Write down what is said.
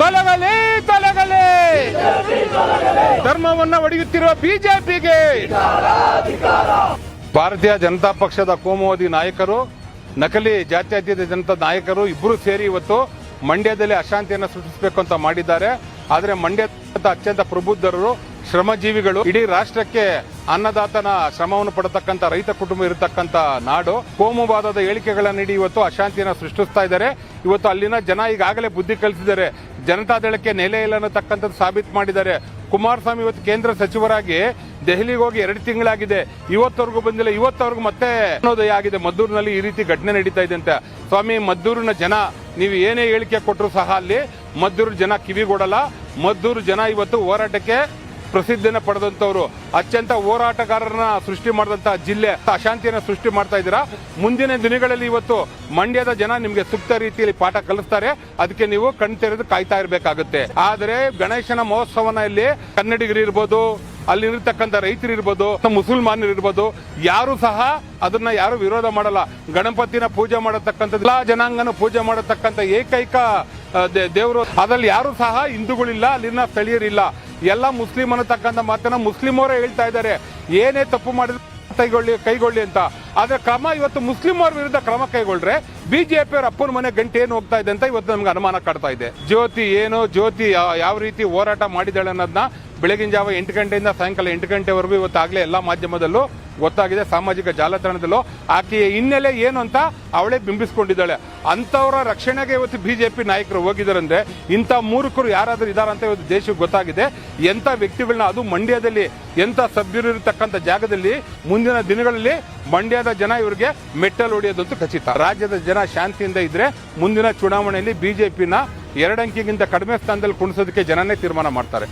ತೊಲಗಲಿ ತೊಲಗಲಿ. ಧರ್ಮವನ್ನು ಒಡೆಯುತ್ತಿರುವ ಬಿಜೆಪಿಗೆ. ಭಾರತೀಯ ಜನತಾ ಪಕ್ಷದ ಕೋಮುವಾದಿ ನಾಯಕರು, ನಕಲಿ ಜಾತ್ಯತೀತ ಜನತಾ ನಾಯಕರು ಇಬ್ಬರು ಸೇರಿ ಇವತ್ತು ಮಂಡ್ಯದಲ್ಲಿ ಅಶಾಂತಿಯನ್ನು ಸೃಷ್ಟಿಸಬೇಕು ಅಂತ ಮಾಡಿದ್ದಾರೆ. ಆದರೆ ಮಂಡ್ಯದ ಅತ್ಯಂತ ಪ್ರಬುದ್ಧರು ಶ್ರಮಜೀವಿಗಳು ಇಡೀ ರಾಷ್ಟ್ರಕ್ಕೆ ಅನ್ನದಾತನ ಶ್ರಮವನ್ನು ಪಡತಕ್ಕಂತ ರೈತ ಕುಟುಂಬ ಇರತಕ್ಕಂತ ನಾಡು ಕೋಮುವಾದದ ಹೇಳಿಕೆಗಳನ್ನ ನೀಡಿ ಇವತ್ತು ಅಶಾಂತಿಯನ್ನು ಸೃಷ್ಟಿಸ್ತಾ ಇದ್ದಾರೆ. ಇವತ್ತು ಅಲ್ಲಿನ ಜನ ಈಗಾಗಲೇ ಬುದ್ಧಿ ಕಲಿಸಿದ್ದಾರೆ. ಜನತಾದಳಕ್ಕೆ ನೆಲೆ ಇಲ್ಲ ಅನ್ನತಕ್ಕಂಥದ್ದು ಸಾಬೀತು ಮಾಡಿದ್ದಾರೆ. ಕುಮಾರಸ್ವಾಮಿ ಇವತ್ತು ಕೇಂದ್ರ ಸಚಿವರಾಗಿ ದೆಹಲಿಗೆ ಹೋಗಿ ಎರಡು ತಿಂಗಳಾಗಿದೆ. ಇವತ್ತವರೆಗೂ ಬಂದಿಲ್ಲ. ಇವತ್ತವರೆಗೂ ಮತ್ತೆ ಅನ್ನೋದಯ ಆಗಿದೆ. ಮದ್ದೂರಿನಲ್ಲಿ ಈ ರೀತಿ ಘಟನೆ ನಡೀತಾ ಇದೆ ಅಂತ. ಸ್ವಾಮಿ, ಮದ್ದೂರಿನ ಜನ, ನೀವು ಏನೇ ಹೇಳಿಕೆ ಕೊಟ್ಟರು ಸಹ ಅಲ್ಲಿ ಮದ್ದೂರು ಜನ ಕಿವಿಗೊಡಲ್ಲ. ಮದ್ದೂರು ಜನ ಇವತ್ತು ಹೋರಾಟಕ್ಕೆ ಪ್ರಸಿದ್ಧಿಯನ್ನು ಪಡೆದಂಥವ್ರು, ಅತ್ಯಂತ ಹೋರಾಟಗಾರರನ್ನ ಸೃಷ್ಟಿ ಮಾಡಿದಂಥ ಜಿಲ್ಲೆ, ಅಶಾಂತಿಯನ್ನು ಸೃಷ್ಟಿ ಮಾಡ್ತಾ ಇದ್ದೀರಾ? ಮುಂದಿನ ದಿನಗಳಲ್ಲಿ ಇವತ್ತು ಮಂಡ್ಯದ ಜನ ನಿಮಗೆ ಸೂಕ್ತ ರೀತಿಯಲ್ಲಿ ಪಾಠ ಕಲಿಸ್ತಾರೆ. ಅದಕ್ಕೆ ನೀವು ಕಣ್ ತೆರೆದು ಕಾಯ್ತಾ ಇರಬೇಕಾಗುತ್ತೆ. ಆದರೆ ಗಣೇಶನ ಮಹೋತ್ಸವನ ಇಲ್ಲಿ ಕನ್ನಡಿಗರು ಇರ್ಬೋದು, ಅಲ್ಲಿರ್ತಕ್ಕಂಥ ರೈತರು ಇರ್ಬೋದು ಮುಸಲ್ಮಾನರು ಇರ್ಬೋದು, ಯಾರು ಸಹ ಅದನ್ನ ಯಾರು ವಿರೋಧ ಮಾಡಲ್ಲ. ಗಣಪತಿನ ಪೂಜೆ ಮಾಡತಕ್ಕಂಥ ಎಲ್ಲಾ ಜನಾಂಗನ ಪೂಜೆ ಮಾಡತಕ್ಕಂಥ ಏಕೈಕ ದೇವರು. ಅದ್ರಲ್ಲಿ ಯಾರು ಸಹ ಹಿಂದೂಗಳಿಲ್ಲ, ಅಲ್ಲಿನ ಸ್ಥಳೀಯರಿಲ್ಲ. ಎಲ್ಲ ಮುಸ್ಲಿಂ ಅನ್ನತಕ್ಕಂಥ ಮಾತನ್ನ ಮುಸ್ಲಿಮವರೇ ಹೇಳ್ತಾ ಇದ್ದಾರೆ. ಏನೇ ತಪ್ಪು ಮಾಡಿದ್ರು ಕೈಗೊಳ್ಳಿ ಕೈಗೊಳ್ಳಿ ಅಂತ. ಆದ್ರೆ ಕ್ರಮ ಇವತ್ತು ಮುಸ್ಲಿಂ ಅವ್ರ ವಿರುದ್ಧ ಕ್ರಮ ಕೈಗೊಳ್ಳ್ರೆ ಬಿಜೆಪಿ ಅವ್ರ ಅಪ್ಪನ ಮನೆ ಗಂಟೆ ಏನು ಹೋಗ್ತಾ ಇದೆ ಅಂತ ಇವತ್ತು ನಮ್ಗೆ ಅನುಮಾನ ಕಾಡ್ತಾ ಇದೆ. ಜ್ಯೋತಿ ಏನು, ಜ್ಯೋತಿ ಯಾವ ರೀತಿ ಹೋರಾಟ ಮಾಡಿದಾಳೆ ಅನ್ನೋದನ್ನ ಬೆಳಗಿನ ಜಾವ ಎಂಟು ಗಂಟೆಯಿಂದ ಸಾಯಂಕಾಲ ಎಂಟು ಗಂಟೆವರೆಗೂ ಇವತ್ತಾಗಲೇ ಎಲ್ಲ ಮಾಧ್ಯಮದಲ್ಲೂ ಗೊತ್ತಾಗಿದೆ, ಸಾಮಾಜಿಕ ಜಾಲತಾಣದಲ್ಲೂ. ಆಕೆಯ ಹಿನ್ನೆಲೆ ಏನು ಅಂತ ಅವಳೇ ಬಿಂಬಿಸ್ಕೊಂಡಿದ್ದಾಳೆ. ಅಂಥವರ ರಕ್ಷಣೆಗೆ ಇವತ್ತು ಬಿಜೆಪಿ ನಾಯಕರು ಹೋಗಿದ್ದಾರಂದ್ರೆ ಇಂಥ ಮೂರ್ಖರು ಯಾರಾದರೂ ಇದ್ದಾರಂತ ಇವತ್ತು ದೇಶಕ್ಕೆ ಗೊತ್ತಾಗಿದೆ. ಎಂಥ ವ್ಯಕ್ತಿಗಳನ್ನ ಅದು ಮಂಡ್ಯದಲ್ಲಿ, ಎಂಥ ಸಭ್ಯರು ಇರತಕ್ಕಂಥ ಜಾಗದಲ್ಲಿ ಮುಂದಿನ ದಿನಗಳಲ್ಲಿ ಮಂಡ್ಯದ ಜನ ಇವರಿಗೆ ಮೆಟ್ಟಲು ಹೊಡೆಯೋದಂತೂ ಖಚಿತ. ರಾಜ್ಯದ ಜನ ಶಾಂತಿಯಿಂದ ಇದ್ರೆ ಮುಂದಿನ ಚುನಾವಣೆಯಲ್ಲಿ ಬಿಜೆಪಿನ ಎರಡಂಕಿಗಿಂತ ಕಡಿಮೆ ಸ್ಥಾನದಲ್ಲಿ ಕುಣಿಸೋದಕ್ಕೆ ಜನನೇ ತೀರ್ಮಾನ ಮಾಡ್ತಾರೆ.